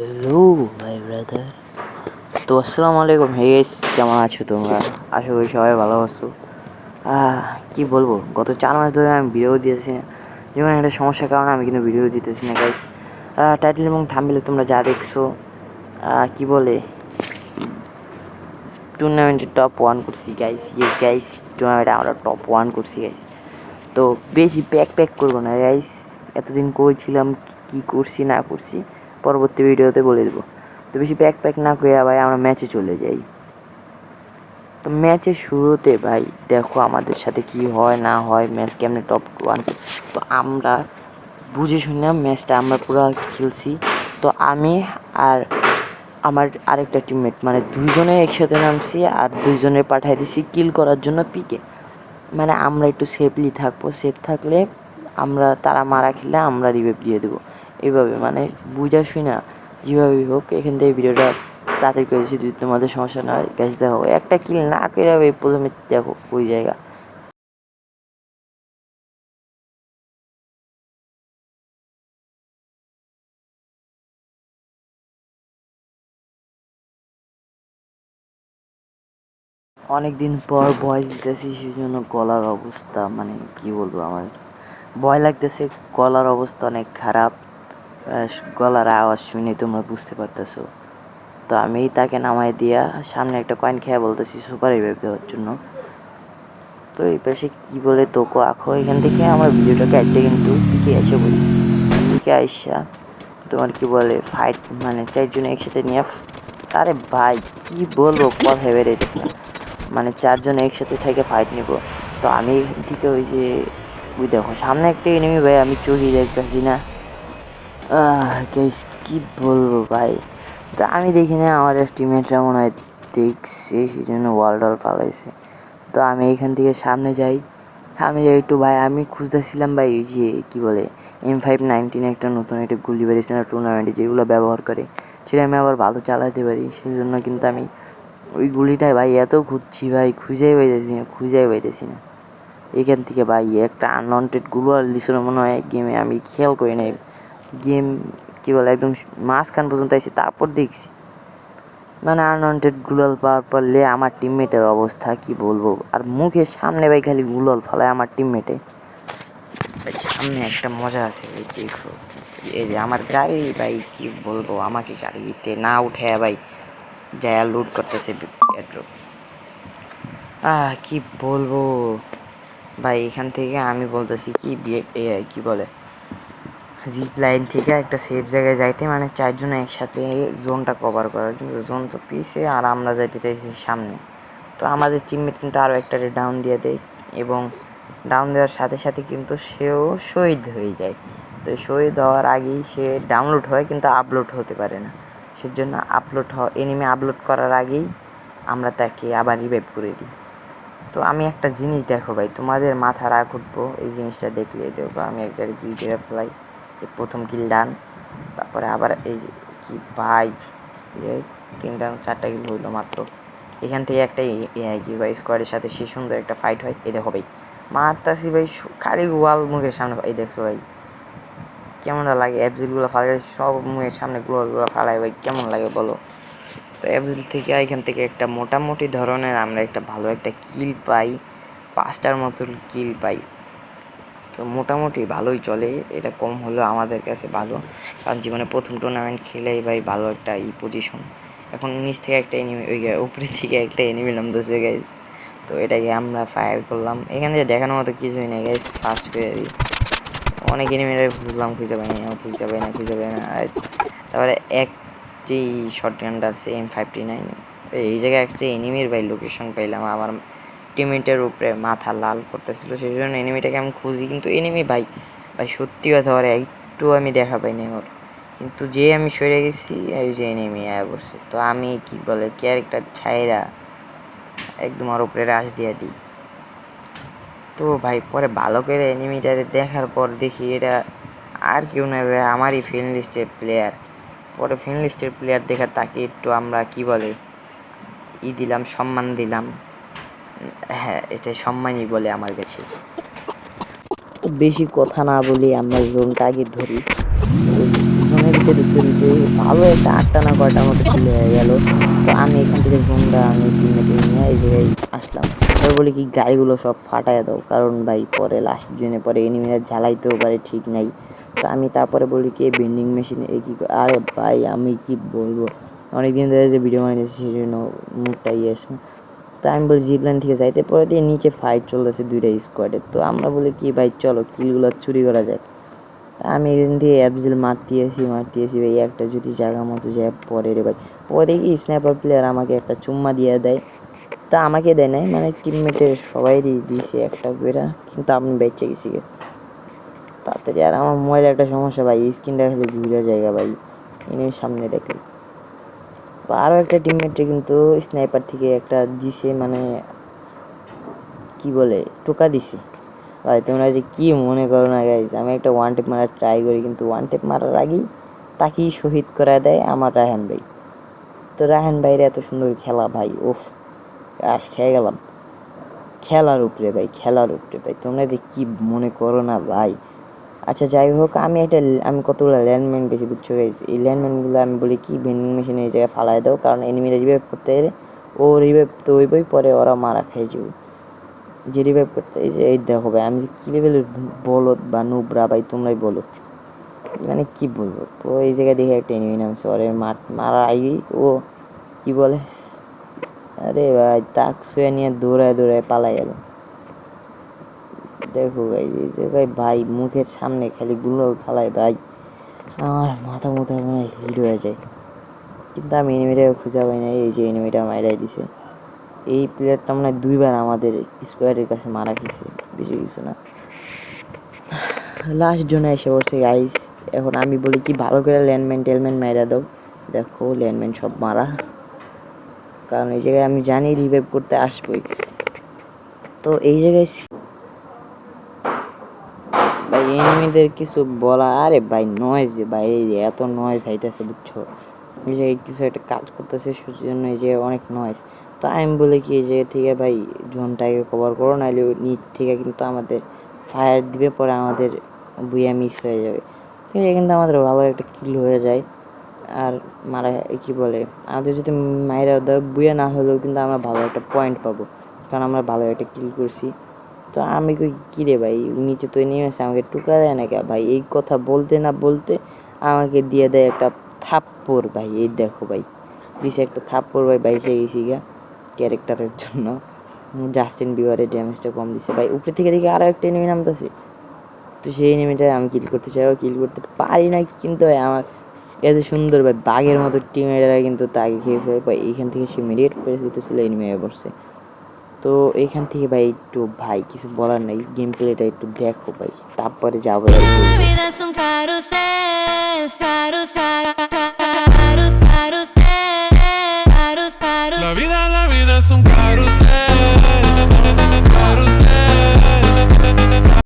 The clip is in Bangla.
হ্যালো মাই ব্রাদার তো আসসালামু আলাইকুম। হে গাইস কেমন আছো তোমরা? আশা করি সবাই ভালো আছো। কি বলব? গত চার মাস ধরে আমি ভিডিও দিতেছি না যেমন একটা সমস্যার কারণে আমি কিন্তু ভিডিও দিতেছি না গাইস টাইটেল এবং থাম্বনেলে তোমরা যা দেখছ কি বলে? টুর্নামেন্টে টপ ওয়ান করছি গাইস ইয়েস গাইস টুর্নামেন্টে আমরা টপ ওয়ান করছি গাইস তো বেশি প্যাক প্যাক করব না গাইস এতদিন কইছিলাম কি করছি, না করছি। পরবর্তী ভিডিওতে বলে দেবো। তো বেশি প্যাক প্যাক না করে ভাই আমরা ম্যাচে চলে যাই। তো ম্যাচের শুরুতে ভাই দেখো আমাদের সাথে কি হয়, না হয় ম্যাচ কেমনে টপ ওয়ান তো আমরা বুঝে শুনে ম্যাচটা আমরা পুরো খেলছি। তো আমি আর আমার আরেকটা টিমমেট মানে দুইজনে একসাথে নামছি আর দুইজনে পাঠাই দিছি কিল করার জন্য পিকে মানে আমরা একটু সেফলি থাকব সেফ থাকলে আমরা তারা মারা খেলে আমরা রিভাইভ দিয়ে দেবো। এইভাবে মানে বুঝা শুই না, যেভাবেই হোক, এখান থেকে ভিডিওটা তাড়াতাড়ি করেছি যদি তোমাদের সমস্যা না হয় গ্যাস দেখো, একটা কিল না করে প্রথমে দেখো, ওই জায়গা। অনেক দিন পর ভয়েস দিতেছি সেই জন্য গলার অবস্থা মানে কি বলব আমার, ভয় লাগতেছে, গলার অবস্থা অনেক খারাপ। গলার আওয়াজ শুনে তোমরা বুঝতে পারতেছো। তো আমি তাকে নামাই দিয়া সামনে একটা কয়েন খেয়ে বলতেছি সুপার রিভাইভ দেওয়ার জন্য। তো এই পাশে কী বলে তোকো আখো এখান থেকে আমার ভিডিওটা কাটতে কিন্তু দিকে এসে বলি। দিকে আইসা তোমার কি বলে ফাইট মানে চারজন একসাথে নিয়ে আরে ভাই, কি বলব কথা না মানে চারজন একসাথে থেকে ফাইট নিব। তো আমি এখান থেকে ওই যে, ওই দেখো, সামনে একটা এনিমি ভাই, আমি চোখে দেখতেছি না। কি বলব ভাই? তো আমি দেখি না আমার টিমমেটরা মনে হয় দেখছে সেই জন্য ওয়াল টল পালাইছে। তো আমি এখান থেকে সামনে যাই। সামনে যাই একটু, ভাই, আমি খুঁজতেছিলাম, ভাই, ওই যে, কী বলে এম ফাইভ নাইনটিন একটা নতুন একটা গুলি বেরিয়েছে না টুর্নামেন্টে যেগুলো ব্যবহার করে। সেটা আমি আবার ভালো চালাতে পারি সেই জন্য কিন্তু আমি ওই গুলিটায় ভাই, এত খুঁজছি ভাই, খুঁজেই পাইতেছি না, খুঁজেই পাইতেছি না। এখান থেকে, ভাই, একটা আনওয়ান্টেডগুলো আর মনে হয় গেমে আমি খেয়াল করি নাই। গেম, কি বলে, একদম মাঝখান পর্যন্ত এসে তারপর দেখছি। মানে আনওয়ান্টেড গুলাল পাওয়ার পরলে আমার টিমমেটের অবস্থা, কি বলব? আর মুখের সামনে ভাই খালি গুলাল ফেলায় আমার টিমমেটে সামনে একটা মজা আছে, এই দেখো। এই যে আমার গাড়ি, ভাই, কি বলব, আমাকে গাড়িতে না উঠে ভাই যায় লুট করতেছে পেট্রোল আহ, কি বলব? ভাই, এখান থেকে আমি বলতেছি কি বিয়ে কি বলে? জিপ লাইন থেকে একটা সেফ জায়গায় যাইতে মানে চারজন একসাথে জোনটা কভার করার কিন্তু জোন তো পিছে আর আমরা যাইতে চাইছি সামনে। তো আমাদের টিমমেট কিন্তু আরও একটা ডাউন দিয়ে দেয় এবং ডাউন দেওয়ার সাথে সাথে কিন্তু সেও শহীদ হয়ে যায়। তো শহীদ হওয়ার আগেই সে ডাউনলোড হয় কিন্তু আপলোড হতে পারে না। সেজন্য আপলোড হ এনিমে আপলোড করার আগেই আমরা তাকে আবার রিভাইভ করে দিই। তো আমি একটা জিনিস দেখো ভাই, তোমাদের মাথা রাগ উঠবো, এই জিনিসটা দেখলে দেখব আমি একটা ফেলাই এই প্রথম কিল ডান তারপরে আবার এই কি ভাই তিনটা চারটা কিল হইল মাত্র। এখান থেকে একটা কি ভাই স্কোয়াডের সাথে সে সুন্দর একটা ফাইট হয়, এই দেখো ভাই। মারতাছি ভাই খালি ওয়াল মুখের সামনে, এই দেখছ ভাই। কেমন লাগে অ্যাপজিলগুলো ফালাই, সব মুখের সামনে গুলো ফালাই ভাই, কেমন লাগে বলো? তো অ্যাপজিল থেকে এখান থেকে একটা মোটামুটি ধরনের আমরা একটা ভালো একটা কিল পাই, পাঁচটার মতন কিল পাই। তো মোটামুটি ভালোই চলে। এটা কম হলেও আমাদের কাছে ভালো। কারণ জীবনে প্রথম টুর্নামেন্ট খেলেই ভাই ভালো একটা ই পজিশন এখন নিচ থেকে একটা এনিমি ওই গা- উপরে থেকে একটা এনিমি নামতেছে গাইজ তো এটাকে আমরা ফায়ার করলাম। এখানে যে দেখানোর মতো কিছুই নেই গাইজ ফার্স্ট করে দিই। অনেক এনিমিরা বুঝলাম, খুঁজে পাই না খুঁজে পাই না, খুঁজে পাই না। তারপরে এক যেই শর্ট গানটা আছে এম ফাইভটি নাইন এই জায়গায় একটা এনিমির ভাই লোকেশন পাইলাম। আমার টিমিটের উপরে মাথা লাল করতেছিল সেই জন্য এনিমিটাকে আমি খুঁজি, কিন্তু এনিমি ভাই ভাই সত্যি কথা ওর একটু আমি দেখা পাইনি ওর। কিন্তু যে আমি সরে গেছি, এই যে এনিমি আয় বসে তো আমি কি বলে ক্যারেক্টার ছাইরা একদম ওর উপরে রাশ দিয়ে দিই। তো ভাই, পরে ভালো করে এনিমিটারে দেখার পর দেখি এটা আর কেউ নেবে আমারই ফ্রেন্ড লিস্টের প্লেয়ার পরে ফ্রেন্ড লিস্টের প্লেয়ার দেখা তাকে একটু আমরা কি বলে, ই দিলাম, সম্মান দিলাম। হ্যাঁ এটা সম্মানই বলে আমার কাছে। বেশি কথা না বলি, আমরা জোনটা আগে ধরি। জোনের ঢুকতে ঢুকতে ভালো একটা আটটা না কয়টার মতো ছিল হয়ে গেল। তো আমি এখান থেকে জুমটা আমি টিমমেটে নিয়ে এই জায়গায় আসলাম। তারপর বলি কি, গাড়িগুলো সব ফাটায় দাও, কারণ ভাই পরে লাস্ট জেনে পরে এনিমিরা জ্বালাইতেও পারে, ঠিক নাই। তো আমি তারপরে বলি কি বেন্ডিং মেশিনে এই কি আরে ভাই, আমি কি বলব? অনেকদিন ধরে যে ভিডিও বানিয়েছি সেই জন্য মুখটা ইয়ে। তো আমি বলি জিপলাইন থেকে যাইতে পরে দিয়ে নিচে ফাইট চলতেছে দুইটা স্কোয়াডে তো আমরা বলি কি ভাই, চলো কিলগুলো চুরি করা যায় তা আমি এখান থেকে অ্যাপজিল মারতে আসি ভাই, একটা যদি জায়গা মতো যায়, পরে রে ভাই। পরে দেখি স্ন্যাপার প্লেয়ার আমাকে একটা চুম্মা দিয়ে দেয়। তা আমাকে দেয় নাই মানে টিমমেটের সবাই দিয়েছে একটা করে কিন্তু আমি বেঁচে গেছি। তাড়াতাড়ি, আর আমার মোবাইলে একটা সমস্যা ভাই স্ক্রিনটা খালি ঘুরে জায়গা ভাই। এনিমির সামনে দেখলে বা আরও একটা টিমমেটে কিন্তু স্নাইপার থেকে একটা দিছে মানে কি বলে, টোকা দিছে। ভাই, তোমরা যে কি মনে করো না গাইজ আমি একটা ওয়ান টেপ মারার ট্রাই করি, কিন্তু ওয়ান টেপ মারার আগেই তাকেই শহীদ করে দেয় আমার রায়হান ভাই। তো রায়হান ভাইয়ের এত সুন্দর খেলা, ভাই ওফ আস, খেয়ে গেলাম। খেলার উপরে, ভাই, খেলার উপরে, ভাই, তোমরা যে কি মনে করো না, ভাই? আচ্ছা যাই হোক, আমি একটা আমি কতগুলো ল্যান্ডম্যান বেশি বুঝছ গাইজ এই ল্যান্ডম্যানগুলো আমি বলি কি ভেন্ডিং মেশিনে এই জায়গায় ফালাই দাও, কারণ এনিমিরা রিভাইভ করতে এলে ও রিভাইভ তো হইবই, পরে ওরা মারা খেয়ে যাবে। যে রিভাইভ করতে, এই যে, এই দেখো ভাই, আমি কি লেভেলের বলদ বা নুবরা ভাই, তোমরাই বলো। মানে কি বলব? তো এই জায়গায় দেখে একটা এনিমি নামছে, ওরে মার, মারা আইবি ও কি বলে? আরে ভাই তাক শুয়ে নিয়ে দৌড়ায় দৌড়ায় পালাই গেল। দেখো ভাই এই জায়গায় ভাই মুখের সামনে খালি গুলো ফালাই ভাই। আমার মাথা মুথা মানে হিট হয়ে যায়। কিন্তু আমি এনিমিটা খুঁজে পাই না এই যে এনিমিটা মাইরাই দিছে। এই প্লেয়ারটা মানে দুইবার আমাদের স্কোয়ারের কাছে মারা খেয়েছে, বেশি কিছু না। লাস্ট জনে এসে পড়ছে গাইস এখন আমি বলি কি, ভালো করে ল্যান্ডম্যান টেলম্যান মাইরা দাও। দেখো ল্যান্ডম্যান সব মারা। কারণ এই জায়গায় আমি জানি রিভাইভ করতে আসবোই। তো এই জায়গায় ভাই এনিমিদের কিছু বলা, আরে ভাই নয়েজ যে ভাই এত নয়েজ হাইতেছে বুঝছ? কিছু একটা কাজ করতেছে, সেজন্য যে অনেক নয়েজ তো আমি বলি কি জায়গা থেকে ভাই, জোনটাকে কভার করো, নাহলে নিচ থেকে কিন্তু আমাদের ফায়ার দিবে, পরে আমাদের বুয়া মিস হয়ে যাবে। ঠিক আছে, কিন্তু আমাদের ভালো একটা কিল হয়ে যায়। আর মারা, কি বলে, আমাদের যদি মায়েরা বুয়া না হলেও কিন্তু আমরা ভালো একটা পয়েন্ট পাবো। কারণ আমরা ভালো একটা কিল করছি। তো আমি কই কি রে ভাই, নিচে তো নেমে আছে আমাকে টুকা দেয় না কে ভাই, এই কথা বলতে না বলতে আমাকে দিয়ে দেয় একটা থাপ্পড়, ভাই, এই দেখো ভাই, দিছে একটা থাপ্পড়, ভাই, বাইসে গেছি গা ক্যারেক্টারের জন্য। জাস্টিন বিবারের ড্যামেজটা কম দিছে। ভাই, উপরে থেকে দেখে আরও একটা এনিমি নামতেছে। তো সেই এনিমিটা আমি কিল করতে চাই কিল করতে পারি না কিন্তু ভাই, আমার এত সুন্দর ভাই, বাঘের মতো টিমেরা কিন্তু তাকে খেয়ে ফেলে। ভাই, এইখান থেকে সে মেরিয়েট করে দিতেছিল এনিমি পড়ছে। তো এখান থেকে ভাই একটু ভাই কিছু বলার নাই গেম প্লেটা একটু দেখো ভাই তারপরে যাব La vida es un carrusel, carrusel, carrusel.